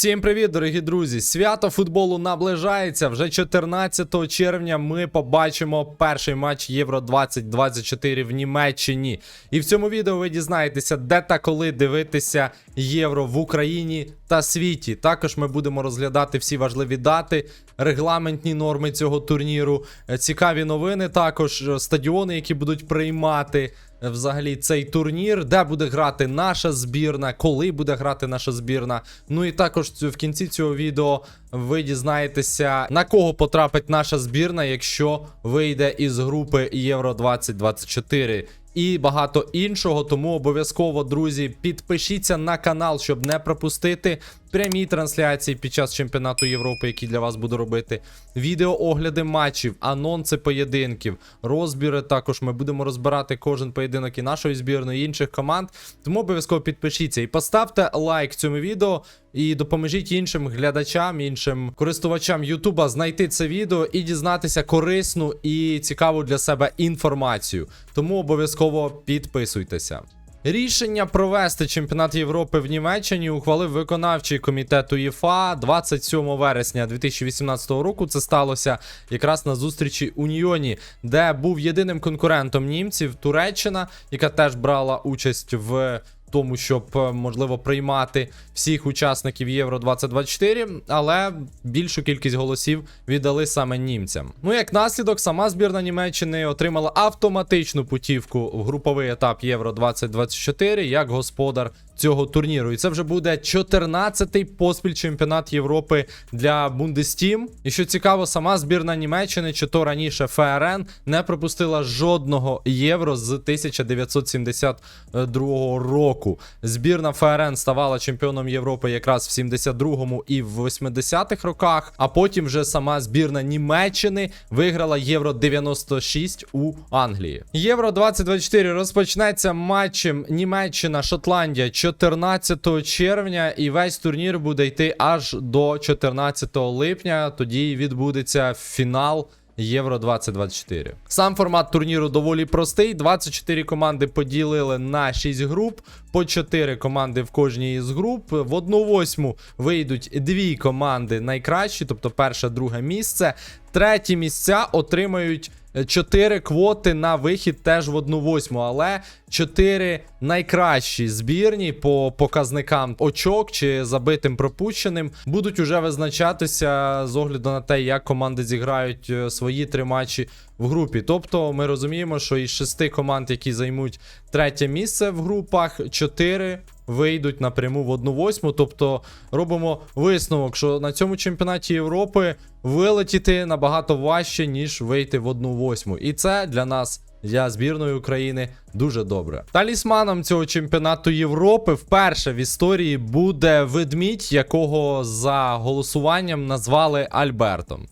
Всім привіт, дорогі друзі! Свято футболу наближається. Вже 14 червня ми побачимо перший матч Євро 2024 в Німеччині. І в цьому відео ви дізнаєтеся, де та коли дивитися євро в Україні та світі. Також ми будемо розглядати всі важливі дати, регламентні норми цього турніру, цікаві новини, також е, стадіони, які будуть приймати взагалі цей турнір, де буде грати наша збірна, коли буде грати наша збірна. Ну і також в кінці цього відео ви дізнаєтеся, на кого потрапить наша збірна, якщо вийде із групи Євро 2024. І багато іншого, тому обов'язково, друзі, підпишіться на канал, щоб не пропустити прямі трансляції під час чемпіонату Європи, які для вас буду робити. Відеоогляди матчів, анонси поєдинків, розбіри. Також ми будемо розбирати кожен поєдинок і нашої збірної, і інших команд. Тому обов'язково підпишіться і поставте лайк цьому відео. І допоможіть іншим глядачам, іншим користувачам Ютуба знайти це відео і дізнатися корисну і цікаву для себе інформацію. Тому обов'язково підписуйтеся. Рішення провести чемпіонат Європи в Німеччині ухвалив виконавчий комітет УЄФА 27 вересня 2018 року. Це сталося якраз на зустрічі Уніоні, де був єдиним конкурентом німців Туреччина, яка теж брала участь в тому, щоб е, можливо приймати всіх учасників Євро 2024, але більшу кількість голосів віддали саме німцям. Ну як наслідок, сама збірна Німеччини отримала автоматичну путівку в груповий етап Євро 2024 як господар цього турніру. І це вже буде 14-й поспіль чемпіонат Європи для Бундестім. І що цікаво, сама збірна Німеччини, чи то раніше ФРН, не пропустила жодного євро з 1972 року. Збірна ФРН ставала чемпіоном Європи якраз в 72-му і в 80-х роках. А потім вже сама збірна Німеччини виграла Євро 96 у Англії. Євро 2024 розпочнеться матчем Німеччина-Шотландія 14 червня, і весь турнір буде йти аж до 14 липня. Тоді відбудеться фінал. Євро 2024. Сам формат турніру доволі простий. 24 команди поділили на 6 груп, по 4 команди в кожній із груп. В 1-8 вийдуть дві команди найкращі, тобто перше, друге місце. Треті місця отримають 4 квоти на вихід теж в 1-8, але 4 найкращі збірні по показникам очок чи забитим пропущеним будуть уже визначатися з огляду на те, як команди зіграють е, свої три матчі в групі. Тобто ми розуміємо, що із шести команд, які займуть третє місце в групах, 4 вийдуть напряму в 1-8. Тобто робимо висновок, що на цьому чемпіонаті Європи вилетіти набагато важче, ніж вийти в 1-8. І це для нас. Для збірної України дуже добре. Талісманом цього чемпіонату Європи вперше в історії буде ведмідь, якого за голосуванням назвали Альбертом.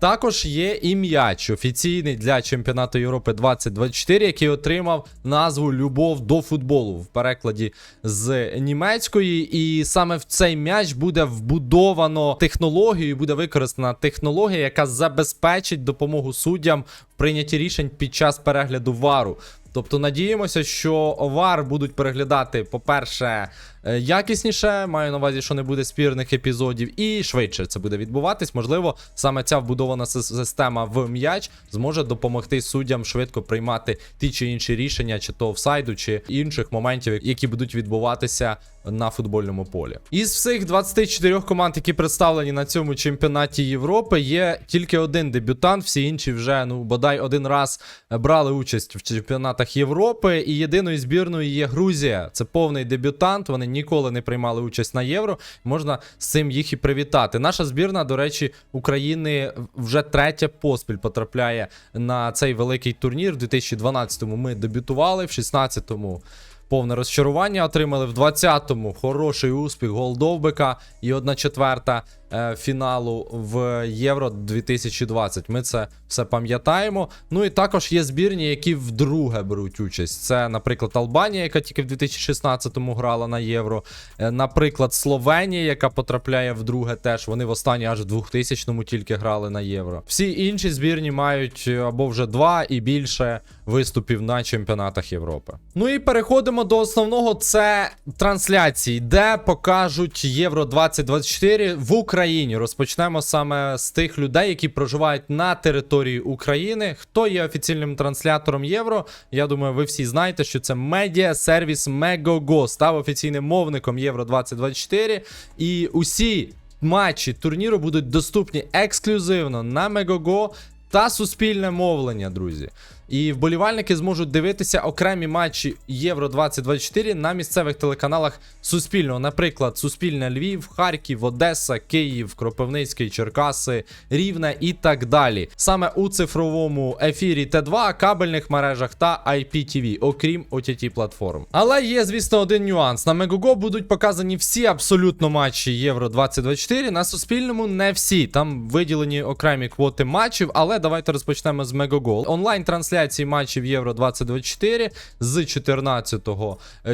Також є і м'яч офіційний для чемпіонату Європи 2024, який отримав назву Любов до футболу в перекладі з німецької. І саме в цей м'яч буде вбудовано технологію, буде використана технологія, яка забезпечить допомогу суддям в прийнятті рішень під час перегляду вару. Тобто надіємося, що ВАР будуть переглядати, по-перше, якісніше, маю на увазі, що не буде спірних епізодів, і швидше це буде відбуватись. Можливо, саме ця вбудована система в м'яч зможе допомогти суддям швидко приймати ті чи інші рішення, чи то офсайду, чи інших моментів, які будуть відбуватися на футбольному полі. Із всіх 24 команд, які представлені на цьому чемпіонаті Європи, є тільки один дебютант, всі інші вже ну бодай один раз е, брали участь в чемпіонатах Європи. І єдиною збірною є Грузія. Це повний дебютант. Вони ніколи не приймали участь на євро. Можна з цим їх і привітати. Наша збірна, до речі, України вже третя поспіль потрапляє на цей великий турнір. В 2012-му ми дебютували, в 16-му повне розчарування отримали. В 20-му хороший успіх, Голдовбика і одна четверта. Е, фіналу в Євро 2020. Ми це все пам'ятаємо. Ну і також є збірні, які вдруге беруть участь. Це, наприклад, Албанія, яка тільки в 2016-му грала на Євро. Е, Наприклад, Словенія, яка потрапляє вдруге теж. Вони в останній аж в 2000-му тільки грали на Євро. Всі інші збірні мають е, або вже два і більше виступів на чемпіонатах Європи. Ну і переходимо до основного: це трансляції, де покажуть Євро 2024 в Україні. Розпочнемо саме з тих людей, які проживають на території України. Хто є офіційним транслятором Євро? Я думаю, ви всі знаєте, що це медіа сервіс Megogo став офіційним мовником Євро 2024. І усі матчі турніру будуть доступні ексклюзивно на Megogo та суспільне мовлення, друзі. І вболівальники зможуть дивитися окремі матчі Євро 2024 на місцевих телеканалах Суспільного. Наприклад, Суспільне Львів, Харків, Одеса, Київ, Кропивницький, Черкаси, Рівне і так далі. Саме у цифровому ефірі Т2, кабельних мережах та IPTV, окрім OTT платформ. Але є, звісно, один нюанс. На Megogo будуть показані всі абсолютно матчі Євро 2024. На Суспільному не всі. Там виділені окремі квоти матчів. Але давайте розпочнемо з Megogo. Онлайн трансляції матчів Євро 2024 з 14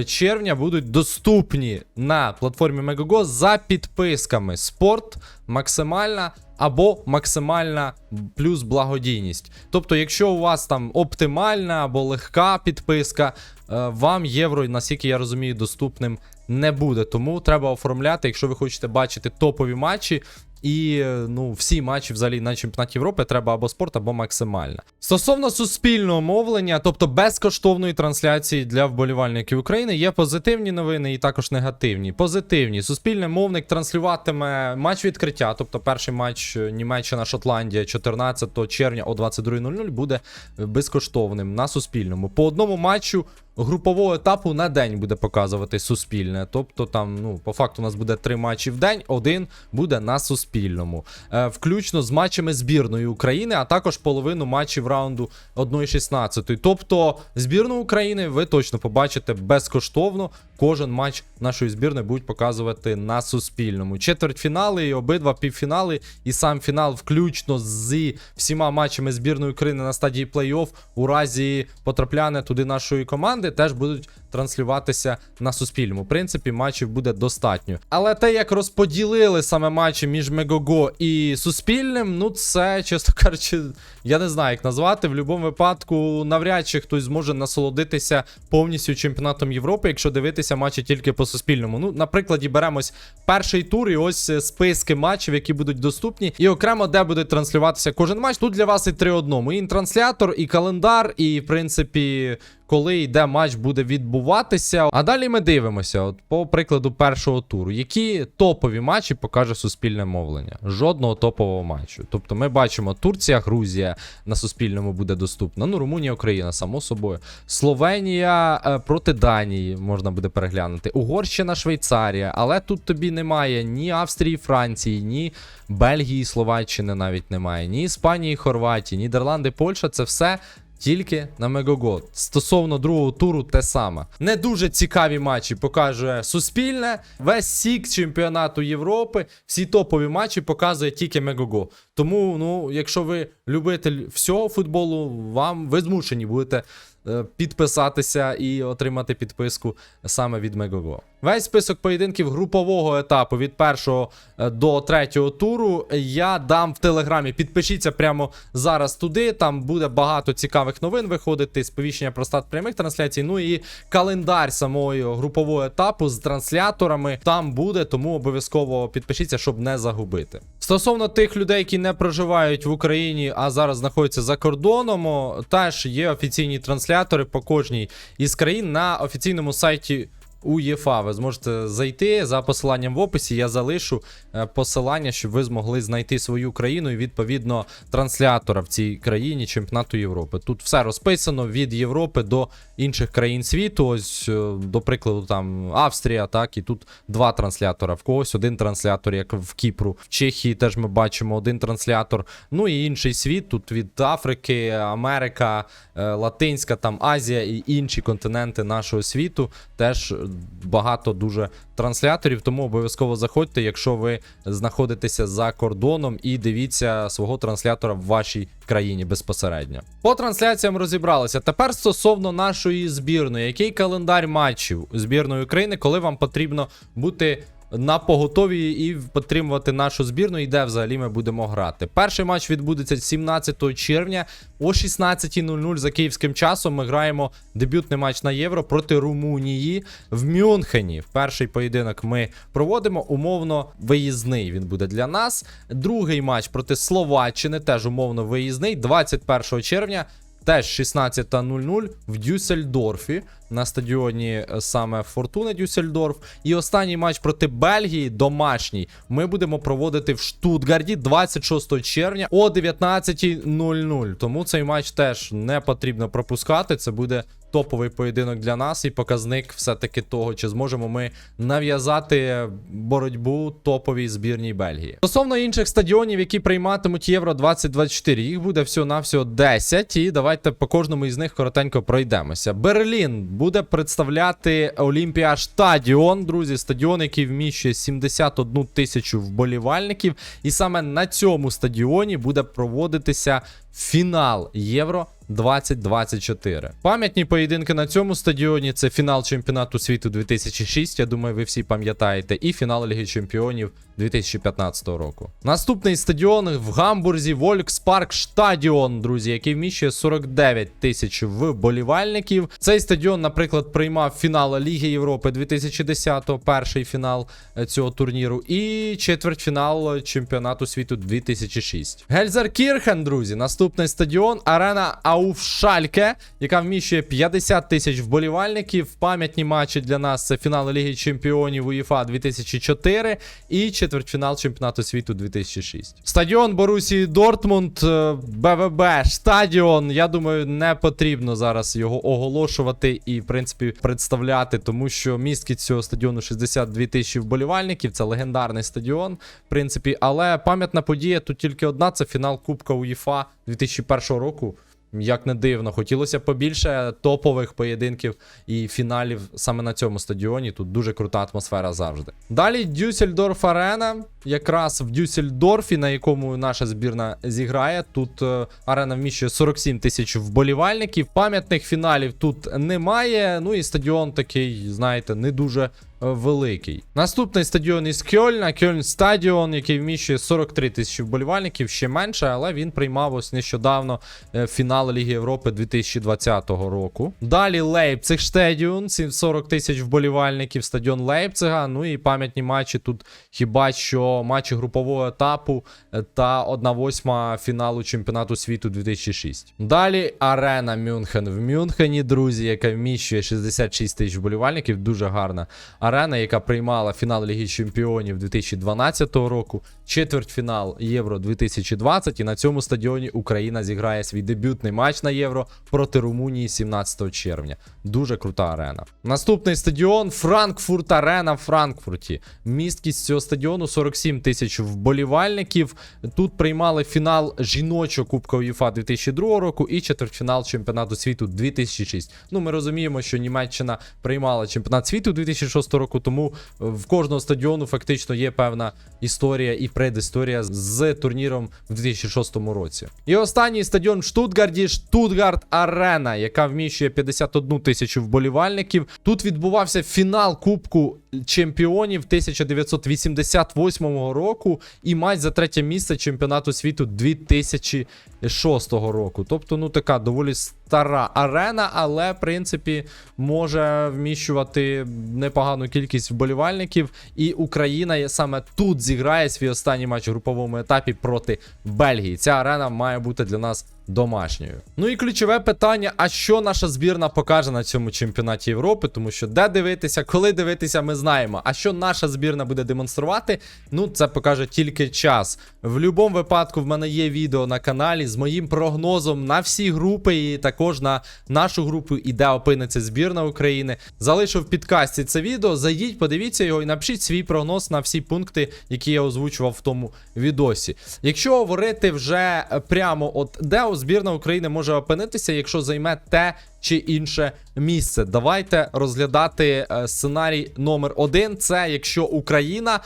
червня будуть доступні на платформі Megogo за підписками Спорт, максимальна або максимальна плюс благодійність. Тобто, якщо у вас там оптимальна або легка підписка, е, вам євро, наскільки я розумію, доступним не буде. Тому треба оформляти, якщо ви хочете бачити топові матчі. І ну, всі матчі взагалі на чемпіонаті Європи треба або спорт, або максимальна. Стосовно суспільного мовлення, тобто безкоштовної трансляції для вболівальників України, є позитивні новини і також негативні. Позитивні. Суспільний мовник транслюватиме матч відкриття, тобто перший матч е, Німеччина-Шотландія 14 червня о 22.00 буде безкоштовним на суспільному. По одному матчу групового етапу на день буде показувати суспільне. Тобто там, ну, по факту, у нас буде три матчі в день, один буде на суспільному. Е, включно з матчами збірної України, а також половину матчів раунду 1-16. Тобто, збірну України ви точно побачите безкоштовно. Кожен матч нашої збірної будуть показувати на суспільному. Четвертьфінали, і обидва півфінали, і сам фінал, включно з всіма матчами збірної України на стадії плей-офф, у разі потрапляння туди нашої команди, теж будуть транслюватися на суспільному. В принципі, матчів буде достатньо. Але те, як розподілили саме матчі між Мегого і Суспільним, ну це, чесно кажучи, я не знаю, як назвати. В будь-якому випадку, навряд чи хтось зможе насолодитися повністю чемпіонатом Європи, якщо дивитися матчі тільки по суспільному. Ну, наприклад, беремось перший тур, і ось е, списки матчів, які будуть доступні, і окремо, де буде транслюватися кожен матч. Тут для вас і три одному. І транслятор, і календар, і в принципі. Коли йде матч буде відбуватися. А далі ми дивимося, от по прикладу першого туру, які топові матчі покаже суспільне мовлення. Жодного топового матчу. Тобто ми бачимо Турція, Грузія на суспільному буде доступна. Ну, Румунія, Україна, само собою. Словенія е, проти Данії можна буде переглянути. Угорщина, Швейцарія. Але тут тобі немає ні Австрії, Франції, ні Бельгії, Словаччини навіть немає, ні Іспанії, Хорватії, Нідерланди, Польща. Це все. Тільки на Мегого. Стосовно другого туру, те саме. Не дуже цікаві матчі покаже Суспільне. Весь сік чемпіонату Європи, всі топові матчі показує тільки Мегого. Тому, ну, якщо ви любитель всього футболу, вам ви змушені будете е, підписатися і отримати підписку саме від Мегого. Весь список поєдинків групового етапу від першого е, до третього туру я дам в телеграмі. Підпишіться прямо зараз туди. Там буде багато цікавих новин виходити, сповіщення про старт прямих трансляцій. Ну і календар самого групового етапу з трансляторами там буде, тому обов'язково підпишіться, щоб не загубити. Стосовно тих людей, які не проживають в Україні, а зараз знаходяться за кордоном, теж є офіційні транслятори по кожній із країн на офіційному сайті. УЄФА. Ви зможете зайти за посиланням в описі. Я залишу е, посилання, щоб ви змогли знайти свою країну і відповідно транслятора в цій країні чемпіонату Європи. Тут все розписано від Європи до інших країн світу. Ось, е, до прикладу, там Австрія, так, і тут два транслятора. В когось один транслятор, як в Кіпру. В Чехії теж ми бачимо один транслятор. Ну і інший світ. Тут від Африки, Америка, е, Латинська, там Азія і інші континенти нашого світу. Теж багато дуже трансляторів. Тому обов'язково заходьте, якщо ви знаходитеся за кордоном, і дивіться свого транслятора в вашій країні безпосередньо. По трансляціям розібралися. Тепер стосовно нашої збірної, який календар матчів збірної України, коли вам потрібно бути. На поготові і підтримувати нашу збірну, і де взагалі ми будемо грати. Перший матч відбудеться 17 червня о 16.00 за київським часом. Ми граємо дебютний матч на євро проти Румунії в Мюнхені. Перший поєдинок ми проводимо умовно виїзний. Він буде для нас. Другий матч проти Словаччини, теж умовно виїзний, 21 червня. Теж 16.00 в Дюссельдорфі на стадіоні е, саме Фортуна Дюссельдорф. І останній матч проти Бельгії, домашній, ми будемо проводити в Штутгарді 26 червня о 19.00. Тому цей матч теж не потрібно пропускати. Це буде топовий поєдинок для нас і показник все-таки того, чи зможемо ми нав'язати боротьбу топовій збірній Бельгії. Стосовно інших стадіонів, які прийматимуть Євро 2024, їх буде всього-навсього 10. І давайте по кожному із них коротенько пройдемося. Берлін буде представляти Олімпія Штадіон, друзі, стадіон, який вміщує 71 тисячу вболівальників. І саме на цьому стадіоні буде проводитися фінал Євро 2024. Пам'ятні поєдинки на цьому стадіоні це фінал чемпіонату світу 2006. Я думаю, ви всі пам'ятаєте, і фінал Ліги Чемпіонів 2015 року. Наступний стадіон в Гамбурзі Волькспарк Штадіон, друзі, який вміщує 49 тисяч вболівальників. Цей стадіон, наприклад, приймав фінал Ліги Європи 2010-го, перший фінал е, цього турніру, і четвертьфінал чемпіонату світу 2006. Гельзеркірхен, друзі, наступний стадіон Арена Ауфшальке, яка вміщує 50 тисяч вболівальників. Пам'ятні матчі для нас це фінал Ліги Чемпіонів УЄФА 2004 і четвертьфінал чемпіонату світу 2006. Стадіон Борусії Дортмунд, е, БВБ, стадіон. Я думаю, не потрібно зараз його оголошувати і, в принципі, представляти, тому що місткість цього стадіону 62 тисячі вболівальників. Це легендарний стадіон, в принципі. Але пам'ятна подія тут тільки одна: це фінал Кубка УЄФА 2001 року. Як не дивно, хотілося побільше топових поєдинків і фіналів саме на цьому стадіоні. Тут дуже крута атмосфера завжди. Далі Дюссельдорф Арена. Якраз в Дюссельдорфі, на якому наша збірна зіграє. Тут е, арена вміщує 47 тисяч вболівальників. Пам'ятних фіналів тут немає. Ну і стадіон такий, знаєте, не дуже великий. Наступний стадіон із Кьольна, Кьольн Стадіон, який вміщує 43 тисячі вболівальників, ще менше, але він приймав ось нещодавно е, фінал Ліги Європи 2020 року. Далі Лейпциг Стадіон, 40 тисяч вболівальників, стадіон Лейпцига. Ну і пам'ятні матчі тут хіба що матчі групового етапу е, та 1-8 фіналу чемпіонату світу 2006. Далі Арена Мюнхен в Мюнхені, друзі, яка вміщує 66 тисяч вболівальників. Дуже гарна арена, яка приймала фінал Ліги Чемпіонів 2012 року, четвертьфінал Євро 2020. І на цьому стадіоні Україна зіграє свій дебютний матч на Євро проти Румунії 17 червня. Дуже крута арена. Наступний стадіон Франкфурт Арена в Франкфурті. Місткість цього стадіону 47 тисяч вболівальників. Тут приймали фінал жіночого Кубка УЄФА 2002 року і четвертьфінал чемпіонату світу 2006. Ну, ми розуміємо, що Німеччина приймала чемпіонат світу 2006 року, тому в кожного стадіону фактично є певна історія і предісторія з турніром в 2006 році. І останній стадіон в Штутгарді Штутгарт Арена, яка вміщує 51 тисячу вболівальників. Тут відбувався фінал Кубку чемпіонів 1988 року і матч за третє місце чемпіонату світу 2006 року. Тобто, ну така доволі стара арена, але в принципі може вміщувати непогану кількість вболівальників. І Україна саме тут зіграє свій останній матч у груповому етапі проти Бельгії. Ця арена має бути для нас домашньою. Ну і ключове питання: а що наша збірна покаже на цьому чемпіонаті Європи? Тому що де дивитися, коли дивитися, ми знаємо. А що наша збірна буде демонструвати? Ну, це покаже тільки час. В будь-якому випадку в мене є відео на каналі з моїм прогнозом на всі групи, і також на нашу групу, і де опиниться збірна України. Залишив в підкасті це відео. Зайдіть, подивіться його і напишіть свій прогноз на всі пункти, які я озвучував в тому відосі. Якщо говорити вже прямо, от де збірна України може опинитися, якщо займе те чи інше місце. Давайте розглядати е, сценарій номер один. Це якщо Україна.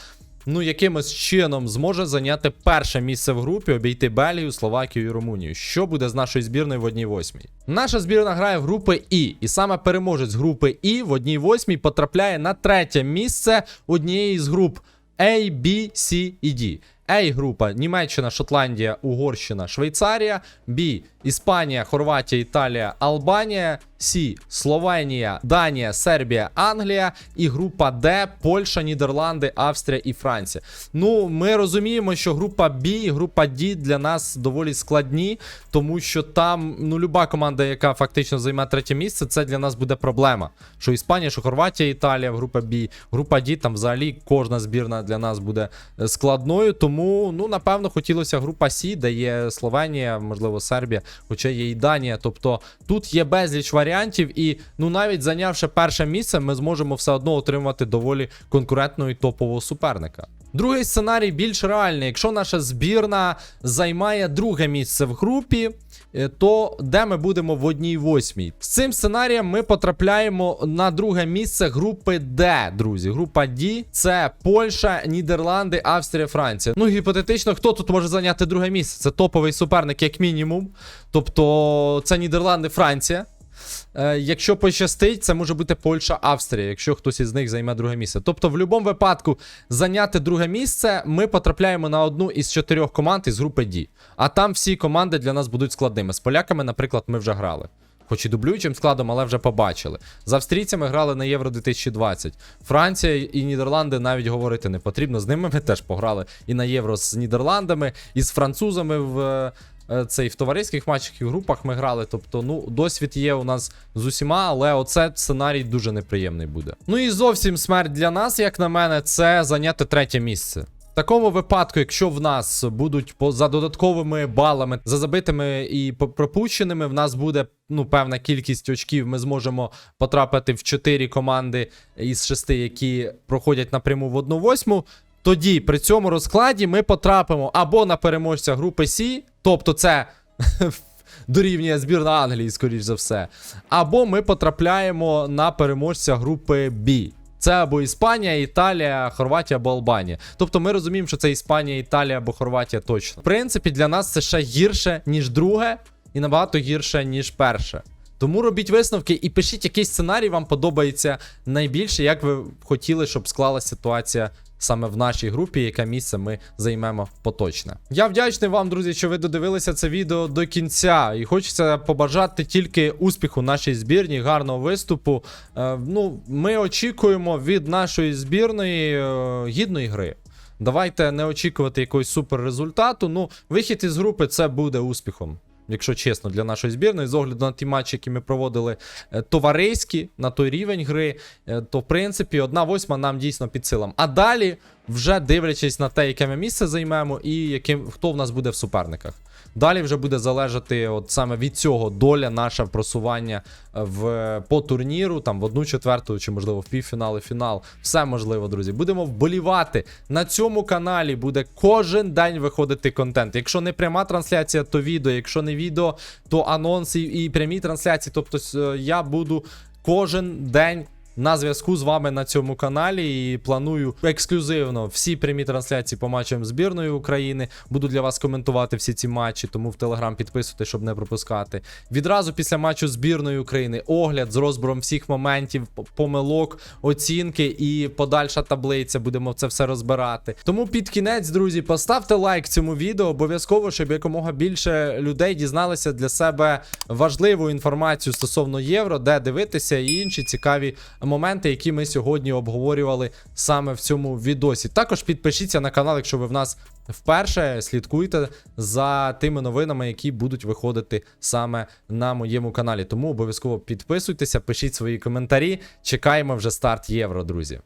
Ну, якимось чином зможе зайняти перше місце в групі, обійти Белію, Словакію і Румунію. Що буде з нашою збірною в одній восьмій? Наша збірна грає в групи І, і саме переможець групи І в одній восьмій потрапляє на третє місце однієї з груп A, B, C і D. A група Німеччина, Шотландія, Угорщина, Швейцарія, B Іспанія, Хорватія, Італія, Албанія, С Словенія, Данія, Сербія, Англія і група Д Польща, Нідерланди, Австрія і Франція. Ну, ми розуміємо, що група Б і група Д для нас доволі складні, тому що там ну люба команда, яка фактично займе третє місце, це для нас буде проблема. Що Іспанія, що Хорватія, Італія група Б, група Д, там взагалі кожна збірна для нас буде е, складною. Тому, ну, напевно, хотілося група Сі, де є Словенія, можливо, Сербія, хоча є і Данія. Тобто тут є безліч варіантів, і ну навіть зайнявши перше місце, ми зможемо все одно отримати доволі конкурентного і топового суперника. Другий сценарій більш реальний. Якщо наша збірна займає друге місце в групі, то де ми будемо в одній восьмій? З цим сценарієм ми потрапляємо на друге місце групи Д, друзі. Група Д це Польща, Нідерланди, Австрія, Франція. Ну, гіпотетично, хто тут може зайняти друге місце? Це топовий суперник, як мінімум. Тобто, це Нідерланди, Франція. Е, якщо пощастить, це може бути Польща, Австрія, якщо хтось із них займе друге місце. Тобто, в будь-якому випадку зайняти друге місце, ми потрапляємо на одну із чотирьох команд із групи D. А там всі команди для нас будуть складними. З поляками, наприклад, ми вже грали. Хоч і дублюючим складом, але вже побачили. З австрійцями грали на Євро 2020. Франція і Нідерланди навіть говорити не потрібно. З ними ми теж пограли і на Євро з Нідерландами, і з французами в е, цей в товариських матчах і в групах ми грали. Тобто, ну, досвід є у нас з усіма, але оце сценарій дуже неприємний буде. Ну і зовсім смерть для нас, як на мене, це зайняти третє місце. В такому випадку, якщо в нас будуть за додатковими балами, за забитими і пропущеними, в нас буде ну певна кількість очків. Ми зможемо потрапити в 4 команди із 6, які проходять напряму в 1-8. Тоді при цьому розкладі ми потрапимо або на переможця групи С, тобто це дорівнює збірна Англії, скоріш за все, або ми потрапляємо на переможця групи Б. Це або Іспанія, Італія, Хорватія або Албанія. Тобто ми розуміємо, що це Іспанія, Італія або Хорватія точно. В принципі, для нас це ще гірше, ніж друге, і набагато гірше, ніж перше. Тому робіть висновки і пишіть, який сценарій вам подобається найбільше, як ви хотіли, щоб склалася ситуація саме в нашій групі, яке місце ми займемо поточне. Я вдячний вам, друзі, що ви додивилися це відео до кінця. І хочеться побажати тільки успіху нашій збірні, гарного виступу. Е, ну, ми очікуємо від нашої збірної е, гідної гри. Давайте не очікувати якогось супер результату. Ну, вихід із групи це буде успіхом. Якщо чесно, для нашої збірної, з огляду на ті матчі, які ми проводили е, товариські на той рівень гри, е, то в принципі одна восьма нам дійсно під силам. А далі, вже дивлячись на те, яке ми місце займемо, і яким хто в нас буде в суперниках. Далі вже буде залежати от саме від цього доля наша просування е, в по турніру, там в одну четверту, чи можливо в півфінал і фінал. Все можливо, друзі. Будемо вболівати. На цьому каналі буде кожен день виходити контент. Якщо не пряма трансляція, то відео. Якщо не відео, то анонси і прямі трансляції. Тобто е, я буду кожен день. На зв'язку з вами на цьому каналі і планую ексклюзивно всі прямі трансляції по матчам збірної України. Буду для вас коментувати всі ці матчі, тому в Телеграм підписуйтесь, щоб не пропускати. Відразу після матчу збірної України огляд з розбором всіх моментів, помилок, оцінки і подальша таблиця. Будемо це все розбирати. Тому під кінець, друзі, поставте лайк цьому відео. Обов'язково, щоб якомога більше людей дізналися для себе важливу інформацію стосовно євро, де дивитися і інші цікаві моменти, які ми сьогодні обговорювали саме в цьому відосі. Також підпишіться на канал, якщо ви в нас вперше. Слідкуйте за тими новинами, які будуть виходити саме на моєму каналі. Тому обов'язково підписуйтеся, пишіть свої коментарі. Чекаємо вже старт євро, друзі.